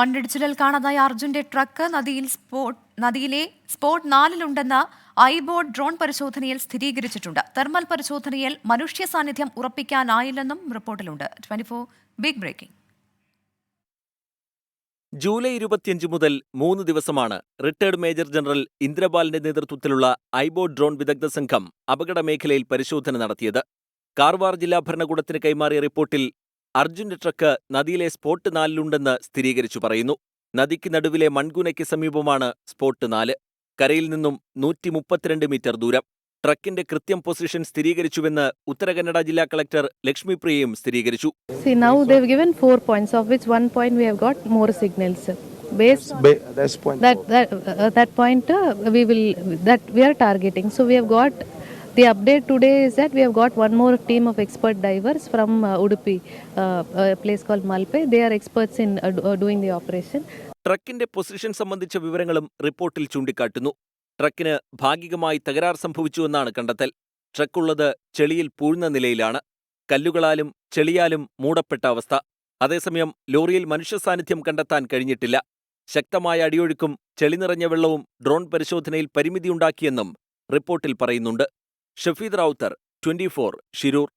മണ്ണിടിച്ചിലിൽ കാണാതായ അർജുന്റെ ട്രക്ക് നദിയിൽ സ്പോട്ട് നദിയിലെ സ്പോട്ട് നാലിലുണ്ടെന്ന ഐബോർഡ് ഡ്രോൺ പരിശോധനയിൽ സ്ഥിരീകരിച്ചിട്ടുണ്ട്. തെർമൽ പരിശോധനയിൽ മനുഷ്യ സാന്നിധ്യം ഉറപ്പിക്കാനായില്ലെന്നും റിപ്പോർട്ടിലുണ്ട്. Twenty four big breaking July ഇരുപത്തിയഞ്ച് മുതൽ മൂന്ന് ദിവസമാണ് റിട്ടയർഡ് മേജർ ജനറൽ ഇന്ദ്രപാലിന്റെ നേതൃത്വത്തിലുള്ള ഐബോ ഡ്രോൺ വിദഗ്ധ സംഘം അപകട മേഖലയിൽ പരിശോധന നടത്തിയത്. കാർവാർ ജില്ലാ ഭരണകൂടത്തിന് കൈമാറിയ റിപ്പോർട്ടിൽ അർജുന്റെ ട്രക്ക് നദിയിലെ സ്പോട്ട് നാലിലുണ്ടെന്ന് സ്ഥിരീകരിച്ചു പറയുന്നു. നദിക്ക് നടുവിലെ മൺകുനയ്ക്ക് സമീപമാണ് സ്പോട്ട് നാല്. കരയിൽ നിന്നും നൂറ്റി മുപ്പത്തിരണ്ട് മീറ്റർ ദൂരം. ട്രക്കിന്റെ കൃത്യം പൊസിഷൻ സ്ഥിരീകരിച്ചുവെന്ന് ഉത്തരകന്നഡ ജില്ലാ കളക്ടർ ലക്ഷ്മി പ്രിയയും സ്ഥിരീകരിച്ചു. See, now they've given four points, of which one point we have got more signals. Based Ba- that's point that that uh, that point, uh, we will that we are targeting. So we have got the update today is that we have got one more team of expert divers from uh, Udupi, uh, a place called Malpe. They are experts in uh, uh, doing the operation. ട്രക്കിന്റെ position സംബന്ധിച്ച വിവരങ്ങളും റിപ്പോർട്ടിൽ ചൂണ്ടിക്കാട്ടുന്നു. ട്രക്കിന് ഭാഗികമായി തകരാർ സംഭവിച്ചുവെന്നാണ് കണ്ടെത്തൽ. ട്രക്കുള്ളത് ചെളിയിൽ പൂഴ്ന്ന നിലയിലാണ്. കല്ലുകളാലും ചെളിയാലും മൂടപ്പെട്ട അവസ്ഥ. അതേസമയം ലോറിയിൽ മനുഷ്യ സാന്നിധ്യം കണ്ടെത്താൻ കഴിഞ്ഞിട്ടില്ല. ശക്തമായ അടിയൊഴുക്കും ചെളി നിറഞ്ഞ വെള്ളവും ഡ്രോൺ പരിശോധനയിൽ പരിമിതിയുണ്ടാക്കിയെന്നും റിപ്പോർട്ടിൽ പറയുന്നുണ്ട്. ഷഫീദ് റാവുത്തർ ട്വന്റി ഷിരൂർ.